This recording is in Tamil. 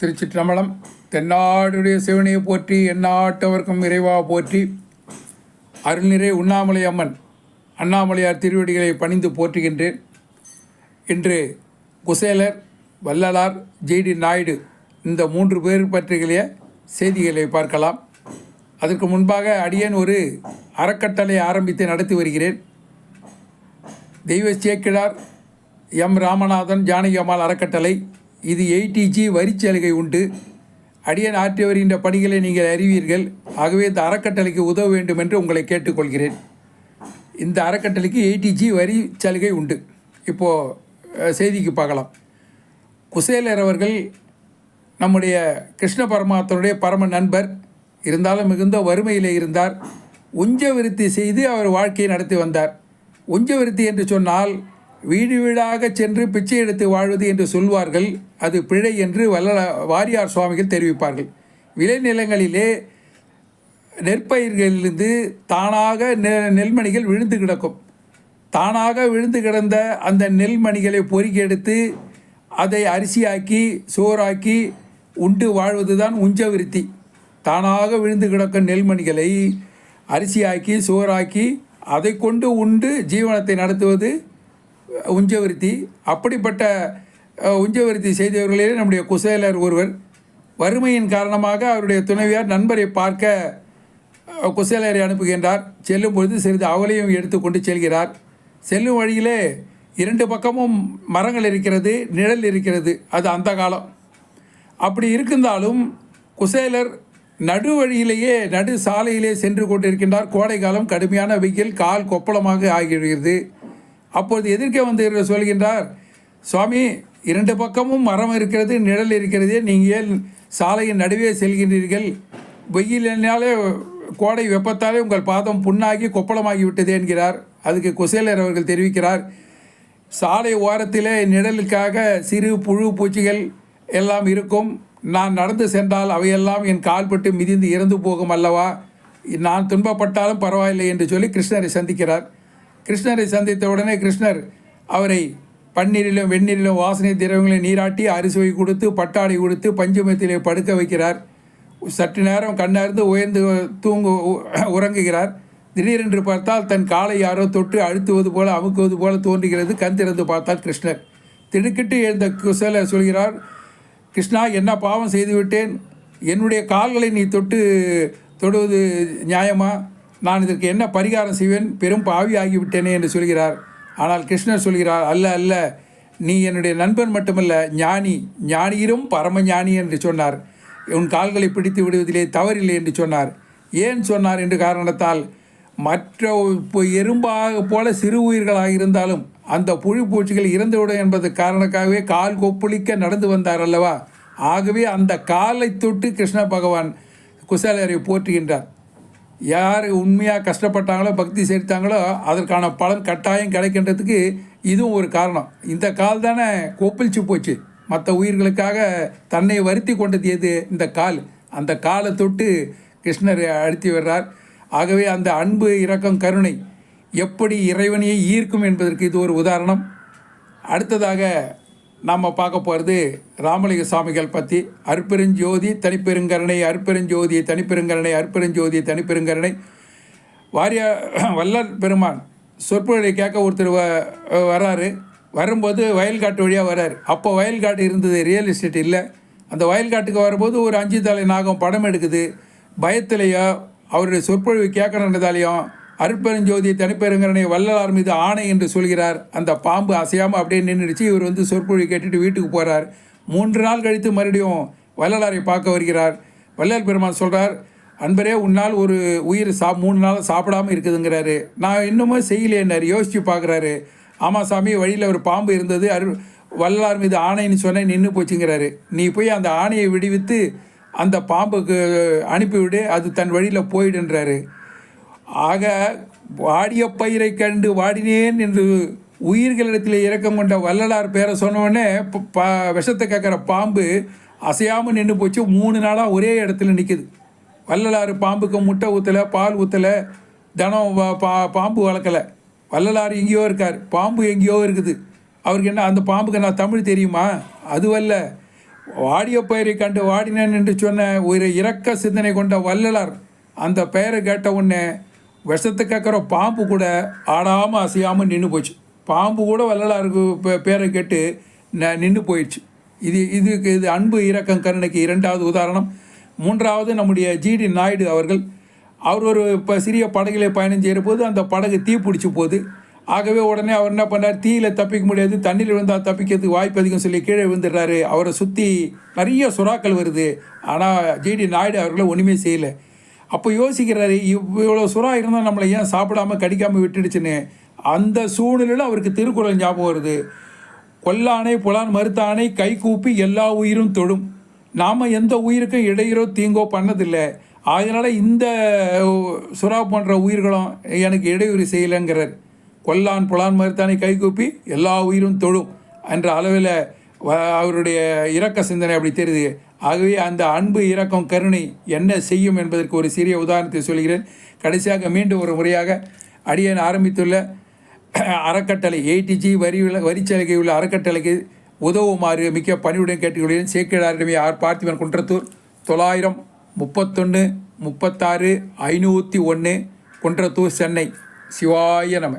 திருச்சிற்றம்பலம் தென்னாடுடைய சிவனையை போற்றி எந்நாட்டவர்க்கும் இறைவா போற்றி அருள்நிறை உண்ணாமலை அம்மன் அண்ணாமலையார் திருவடிகளை பணிந்து போற்றுகின்றேன். இன்று குசேலர் வள்ளலார் ஜெய்டி நாயுடு இந்த மூன்று பேர் பற்றிய செய்திகளை பார்க்கலாம். அதற்கு முன்பாக அடியேன் ஒரு அறக்கட்டளை ஆரம்பித்து நடத்தி வருகிறேன். தெய்வ சேக்கிழார் எம் ராமநாதன் ஜானகி அம்மாள் அறக்கட்டளை இது எயிட்டிஜி வரிச்சலுகை உண்டு. அடியன் ஆற்றி வருகின்ற பணிகளை நீங்கள் அறிவீர்கள். ஆகவே இந்த அறக்கட்டளைக்கு உதவ வேண்டும் என்று உங்களை கேட்டுக்கொள்கிறேன். இந்த அறக்கட்டளைக்கு எயிட்டிஜி வரி சலுகை உண்டு. இப்போது செய்திக்கு பார்க்கலாம். குசேலர் அவர்கள் நம்முடைய கிருஷ்ண பரமாத்தனுடைய பரம நண்பர். இருந்தாலும் மிகுந்த வறுமையில் இருந்தார். உஞ்ச விருத்தி செய்து அவர் வாழ்க்கையை நடத்தி வந்தார். உஞ்ச விருத்தி என்று சொன்னால் வீடு வீடாக சென்று பிச்சை எடுத்து வாழ்வது என்று சொல்வார்கள். அது பிழை என்று வல்ல வாரியார் சுவாமிகள் தெரிவிப்பார்கள். விளைநிலங்களிலே நெற்பயிர்களிலிருந்து தானாக நெ நெல்மணிகள் விழுந்து கிடக்கும். தானாக விழுந்து கிடந்த அந்த நெல்மணிகளை பொறுக்கி எடுத்து அதை அரிசியாக்கி சோறாக்கி உண்டு வாழ்வது தான் உஞ்சவிருத்தி தானாக விழுந்து கிடக்கும் நெல்மணிகளை அரிசியாக்கி சோறாக்கி அதை கொண்டு உண்டு ஜீவனத்தை நடத்துவது உஞ்சவிருத்தி அப்படிப்பட்ட அஹ், செய்தவர்களே நம்முடைய குசேலர் ஒருவர் வறுமையின் காரணமாக அவருடைய துணைவியார் நண்பரை பார்க்க குசேலரை அனுப்புகின்றார். செல்லும் பொழுது சிறிது அவளையும் எடுத்துக்கொண்டு செல்கிறார். செல்லும் வழியிலே இரண்டு பக்கமும் மரங்கள் இருக்கிறது நிழல் இருக்கிறது. அது அந்த காலம். அப்படி இருந்தாலும் குசேலர் நடு வழியிலேயே நடு சாலையிலே சென்று கொண்டிருக்கின்றார். கோடை காலம் கடுமையான வெயில் கால் கொப்பளமாக ஆகிவிடுகிறது. அப்பொழுது எதிர்க்க வந்து சொல்கின்றார் சுவாமி இரண்டு பக்கமும் மரம் இருக்கிறது நிழல் இருக்கிறது நீங்கள் ஏன் சாலையின் நடுவே செல்கின்றீர்கள்? வெயிலினாலே கோடை வெப்பத்தாலே உங்கள் பாதம் புண்ணாகி கொப்பளமாகி விட்டது என்கிறார். அதுக்கு குசேலர் அவர்கள் தெரிவிக்கிறார் சாலை ஓரத்திலே நிழலுக்காக சிறு புழு பூச்சிகள் எல்லாம் இருக்கும். நான் நடந்து சென்றால் அவையெல்லாம் என் கால்பட்டு மிதிந்து இறந்து போகும் அல்லவா? நான் துன்பப்பட்டாலும் பரவாயில்லை என்று சொல்லி கிருஷ்ணரை சந்திக்கிறார். கிருஷ்ணரை சந்தித்த உடனே கிருஷ்ணர் அவரை பன்னீரிலும் வெந்நீரிலும் வாசனை திரவங்களை நீராட்டி அரிசுவை கொடுத்து பட்டாடை கொடுத்து பஞ்சமத்திலே படுக்க வைக்கிறார். சற்று நேரம் கண்ணார்ந்து உயர்ந்து தூங்கு உறங்குகிறார். திடீரென்று பார்த்தால் தன் காலை யாரோ தொட்டு அழுத்துவது போல அமுக்குவது போல தோன்றுகிறது. கண் திறந்து பார்த்தால் கிருஷ்ணர். திடுக்கிட்டு எழுந்த குசல சொல்கிறார் கிருஷ்ணா என்ன பாவம் செய்துவிட்டேன்? என்னுடைய கால்களை நீ தொட்டு தொடுவது நியாயமா? நான் இதற்கு என்ன பரிகாரம் செய்வேன்? பெரும் பாவி ஆகிவிட்டேனே என்று சொல்கிறார். ஆனால் கிருஷ்ணர் சொல்கிறார் அல்ல அல்ல நீ என்னுடைய நண்பன் மட்டுமல்ல ஞானி ஞானியிரும் பரம ஞானி என்று சொன்னார். உன் கால்களை பிடித்து விடுவதிலே தவறில்லை என்று சொன்னார். ஏன்? சொன்னார். என்று காரணத்தால் மற்ற இப்போ எறும்பாக போல சிறு உயிர்களாக இருந்தாலும் அந்த புழு பூச்சிகள் இறந்துவிடும் என்பது காரணக்காகவே கால் கொப்புளிக்க நடந்து வந்தார் அல்லவா? ஆகவே அந்த காலை தொட்டு கிருஷ்ண பகவான் குசேலரை போற்றுகின்றார். யார் உண்மையாக கஷ்டப்பட்டாங்களோ பக்தி செலுத்தாங்களோ அதற்கான பலன் கட்டாயம் கிடைக்கின்றதுக்கு இதுவும் ஒரு காரணம். இந்த கால் தானே கொப்பளிச்சு போச்சு. மற்ற உயிர்களுக்காக தன்னை வருத்தி கொண்டது எது இந்த கால். அந்த காலை தொட்டு கிருஷ்ணர் அழுத்தி வர்றார் ஆகவே அந்த அன்பு இரக்கம் கருணை எப்படி இறைவனையை ஈர்க்கும் என்பதற்கு இது ஒரு உதாரணம். அடுத்ததாக நாம் பார்க்க போகிறது ராமலிங்க சுவாமிகள் பற்றி அற்பெருஞ்சோதி தனிப்பெருங்கருணை அற்பெருஞ்சோதி தனிப்பெருங்கருணை அற்பெருஞ்சோதி தனிப்பெருங்கருணை. வாரியா வல்லல் பெருமான் சொற்பொழிவை கேட்க ஒருத்தர் வ வராரு. வரும்போது வயல்காட்டு வழியாக வராரு. அப்போ வயல்காட்டு இருந்தது ரியல் எஸ்டேட் இல்லை. அந்த வயல்காட்டுக்கு வரும்போது ஒரு அஞ்சு தலை நாகம் படம் எடுக்குது. பயத்திலேயோ அவருடைய சொற்பொழிவு கேட்கணுன்றதாலையும் அருட்பெருஞ்சோதி தனிப்பெருங்கரனை வள்ளலார் மீது ஆணை என்று சொல்கிறார். அந்த பாம்பு அசையாமல் அப்படியே நின்றுடுச்சு இவர் வந்து சொற்பொழி கேட்டுட்டு வீட்டுக்கு போகிறார் மூன்று நாள் கழித்து மறுபடியும் வள்ளலாரை பார்க்க வருகிறார். வள்ளல் பெருமான் சொல்கிறார் அன்பரே உன்னால் ஒரு உயிர் சா மூணு நாள் சாப்பிடாம இருக்குதுங்கிறாரு. நான் இன்னமும் செய்யலேன்னாரு யோசித்து பார்க்குறாரு. ஆமாம் சாமி வழியில் ஒரு பாம்பு இருந்தது. அரு வள்ளலார் மீது ஆணைன்னு சொன்னேன் நின்று போச்சுங்கிறாரு. நீ போய் அந்த ஆணையை விடுவித்து அந்த பாம்புக்கு அனுப்பிவிடு. அது தன் வழியில் போயிடுன்றாரு. ஆக வாடிய பயிரை கண்டு வாடினேன் என்று உயிர்களிடத்தில் இறக்கம் கொண்ட வள்ளலார் பேரை சொன்னோடனே ப- விஷத்தை கேட்குற பாம்பு அசையாமல் நின்று போச்சு. மூணு நாளாக ஒரே இடத்துல நிற்கிது வள்ளலார் பாம்புக்கு முட்டை ஊற்றலை பால் ஊற்றலை தினம் பா பாம்பு வளர்க்கலை. வள்ளலார் எங்கேயோ இருக்கார். பாம்பு எங்கேயோ இருக்குது. அவருக்கு என்ன அந்த பாம்புக்கு நான் தமிழ் தெரியுமா? அதுவல்ல. வாடிய பயிரை கண்டு வாடினேன் என்று சொன்ன ஒரு இரக்க சிந்தனை கொண்ட வள்ளலார் அந்த பெயரை கேட்ட உடனே விஷத்தை கேட்குற பாம்பு கூட ஆடாமல் அசையாமல் நின்று போச்சு. பாம்பு கூட வள்ளலாருக்கு பேரை கேட்டு ந நின்று போயிடுச்சு. இது இதுக்கு இது அன்பு இரக்கம் கருணைக்கு இரண்டாவது உதாரணம். மூன்றாவது நம்முடைய ஜிடி நாயுடு அவர்கள். அவர் ஒரு இப்போ சிறிய படகிலே பயணம் செய்கிற போது அந்த படகு தீ பிடிச்சி போகுது. ஆகவே உடனே அவர் என்ன பண்ணார்? தீயில் தப்பிக்க முடியாது தண்ணியில் விழுந்தால் தப்பிக்கிறதுக்கு வாய்ப்பு அதிகம் சொல்லி கீழே விழுந்துடுறாரு. அவரை சுற்றி நிறைய சுறாக்கள் வருது. ஆனால் ஜிடி நாயுடு அவர்களை ஒன்றுமே செய்யலை. அப்போ யோசிக்கிறாரு இவ்வளோ சுறா இருந்தால் நம்மளை ஏன் சாப்பிடாம கடிக்காமல் விட்டுடுச்சுன்னு? அந்த சூழ்நிலையில் அவருக்கு திருக்குறள் ஞாபகம் வருது. கொல்லானை புலான் மறுத்தானை கை கூப்பி எல்லா உயிரும் தொடும். நாம் எந்த உயிருக்கும் இடையூறோ தீங்கோ பண்ணதில்லை. அதனால் இந்த சுறா போன்ற உயிர்களும் எனக்கு இடையூறு செய்யலைங்கிறார். கொல்லான் புலான் மறுத்தானை கை கூப்பி எல்லா உயிரும் தொடும் என்ற அளவில் அவருடைய இரக்க சிந்தனை அப்படி தெரியுது. ஆகவே அந்த அன்பு இரக்கம் கருணை என்ன செய்யும் என்பதற்கு ஒரு சிறிய உதாரணத்தை சொல்கிறேன். கடைசியாக மீண்டும் ஒரு முறையாக அடியன் ஆரம்பித்துள்ள அறக்கட்டளை ஏடிஜி வரி வரிச்சலுகை உள்ள அறக்கட்டளைக்கு உதவுமாறு மிக்க பணிவுடன் கேட்டுக்கொள்கிறேன். சேக்கிழாரிடமே ஆர். பார்த்திபன் குன்றத்தூர் தொள்ளாயிரம் முப்பத்தொன்று முப்பத்தாறு ஐநூற்றி ஒன்று குன்றத்தூர் சென்னை. சிவாய நம.